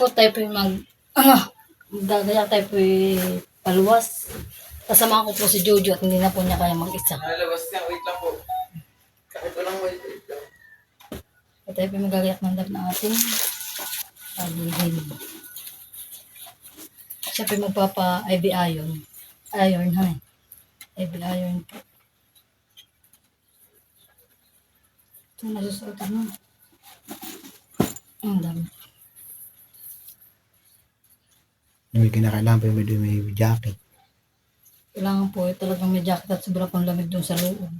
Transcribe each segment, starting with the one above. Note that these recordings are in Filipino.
Po tayo po mag, ano, gagaya tayo po paluwas. Kasama ko po si Jojo at hindi na po niya kaya mag-isa. Nalabas niya, wait lang po. Kahit walang wait, wait lang. At tayo po magagayak ng dab ng ating pagiging. Siya po magpapa-IV iron. Iron, ha? IV iron po. Ito nasusuot ano. Ang dami. May kinakailangan pa may, may jacket. Kailangan po eh, talagang may jacket at sobra pang lamig doon sa loob.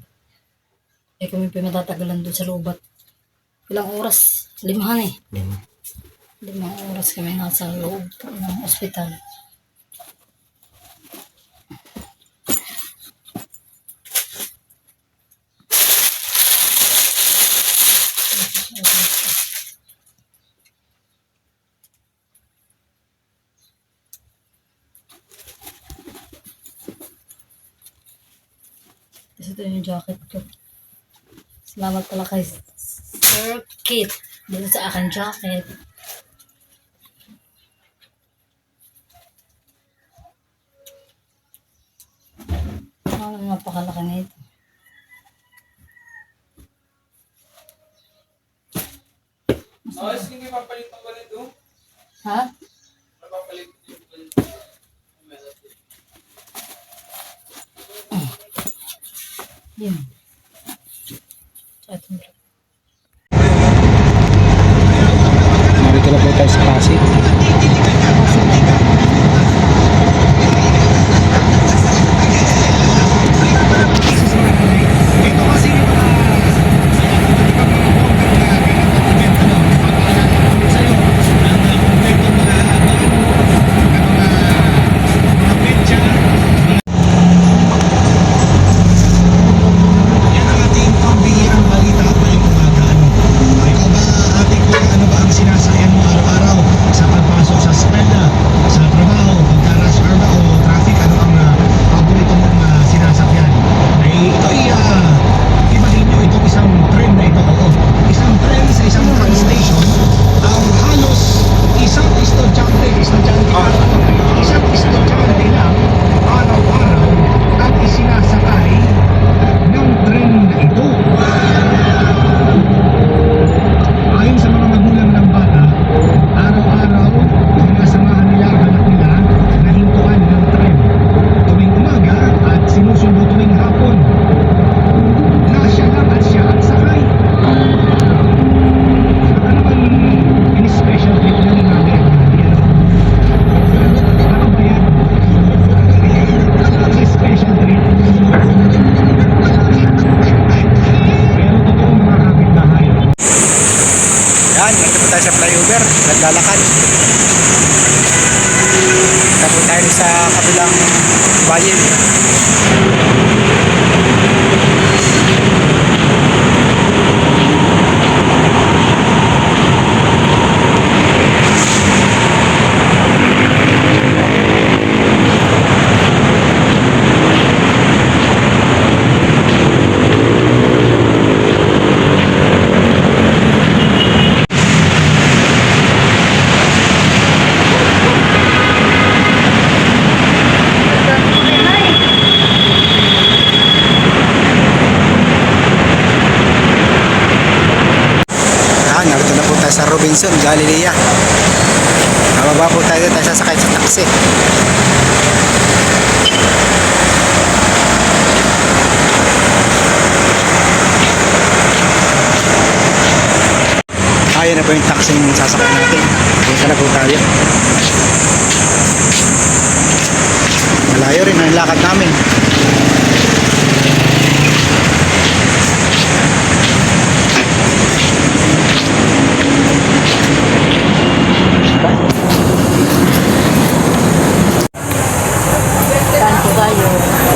Eh kami po matatagalan doon sa loob at ilang oras? Limahan eh. Yan. Limang oras kami nasa loob ng ospital. Kasi ito yung jacket ko. Salamat pala kay Sir Kit dito sa akin jacket. Oh, napakalaki nito. Oh, sige, papalit ang ganito. Ha? Bien. Flyover. Naglalakad. Tapos tayo sa kabilang bayan. Yan, narito na po tayo sa Robinson, Galilea. Nababa po tayo tayo sasakay sa taxi. Ayan na po yung taxi yung sasakay natin. Punta na po tayo. Malayo rin ang lakad namin.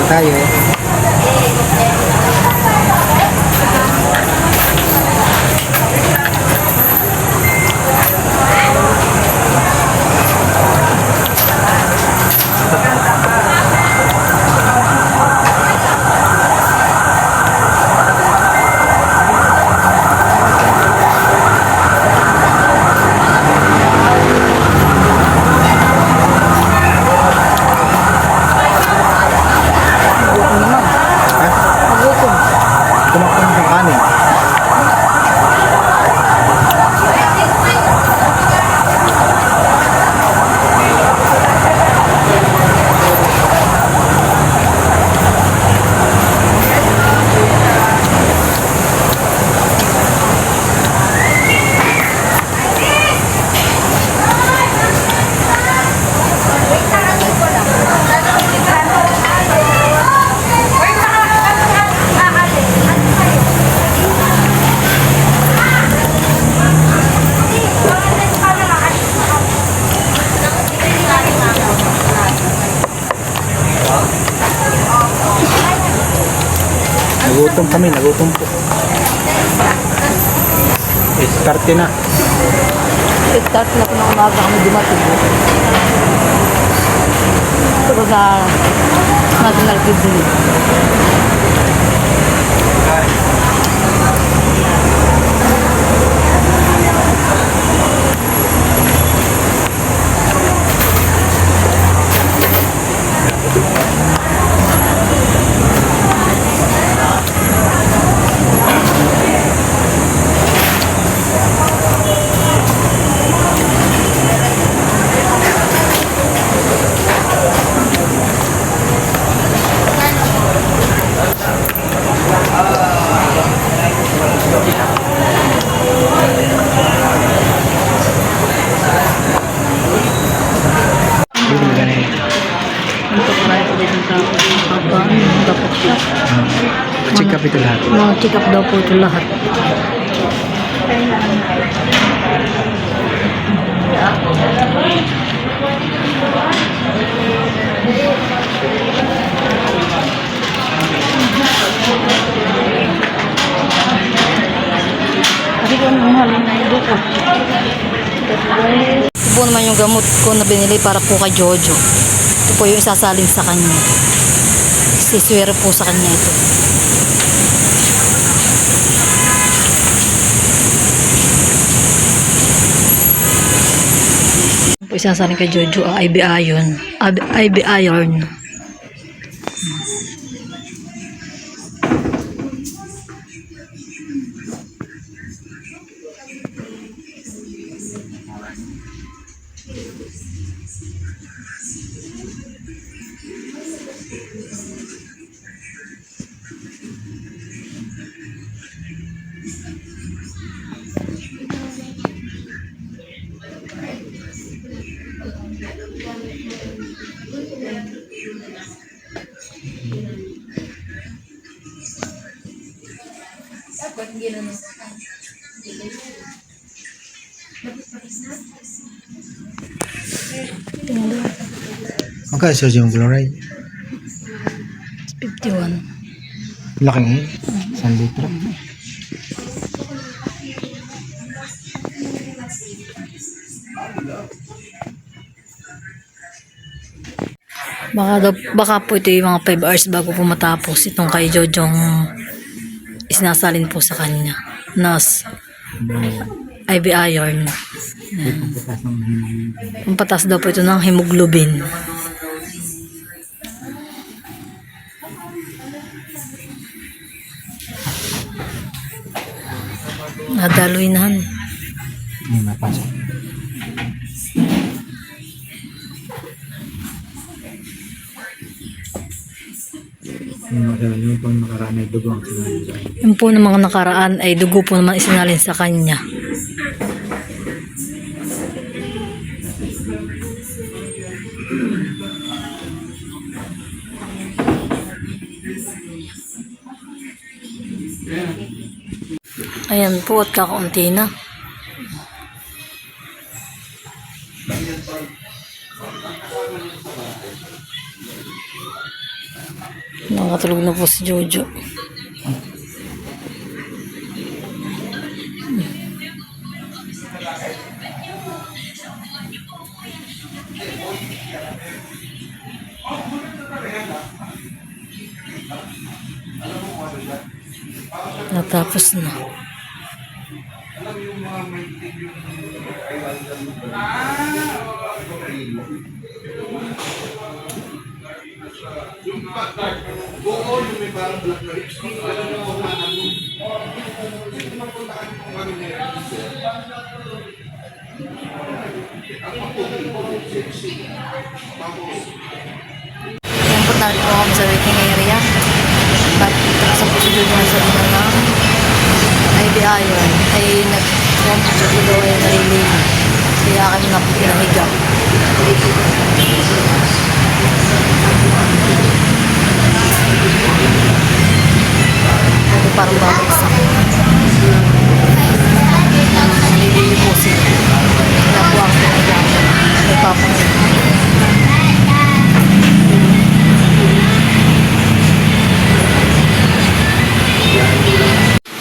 Punta tayo. Gutom kami, nagutom po. Iskarte na. Start na po ng umaga kami dumating. Ito sa National Kidney. Ito sa dito sa pagkaan. Dapat siya. Check up ito lahat. Mga check up daw po ito lahat. Kasi ko nang mahal na yung buko. Ito naman yung gamot ko na binili para po kay Jojo. Ito po yung isasalin sa kanya. Siswero po sa kanya ito. Po isasalin kay Jojo ang IB Iron. IB- IB Iron. Magkano sodium chloride? 51. Laking eh. Isang litro. Baka, baka po ito yung mga 5 hours bago po matapos itong kay Jojong isinasalin po sa kanya. Nas IB iron. Ang patas daw po ito ng hemoglobin. Nadaloy na. Hindi mapasok. Yung yung nakaraan ay dugo ang akin. Yung po ng mga nakaraan ay dugo po naman isinalin sa kanya. Ayan po at kakaunti na. Nakatulog na po si Jojo. Natapos na. Pumpot na rin po kami sa waiting area. But sa prosedur na sa mga ng IB Iron ay nag-pumpot sa daw ay narinig. Kaya kami na po pinahiga.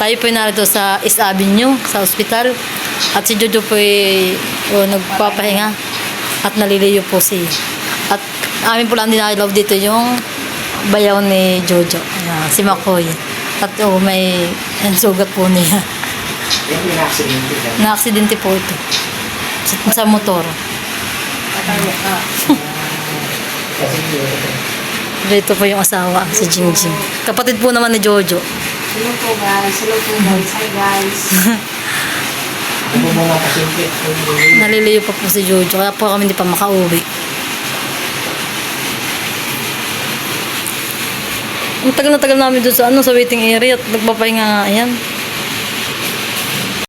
Tayo po narito sa East Avenue, sa ospital. At si Jojo po ay oh, nagpapahinga at naliliyo po siya. At amin po lang dinalaw dito yung bayaw ni Jojo, ah, si Makoy. At oh, may sugat po niya. Na-aksidente po ito. Sa, sa motor. Dito po yung asawa, si Jingjing. Kapatid po naman ni Jojo. Hello po guys. Hello po guys. Hi guys. Naliliyo pa po si Jojo, kaya po kami hindi pa makauwi. Ang tagal na tagal namin doon sa ano sa waiting area at nagpapahinga nga yan.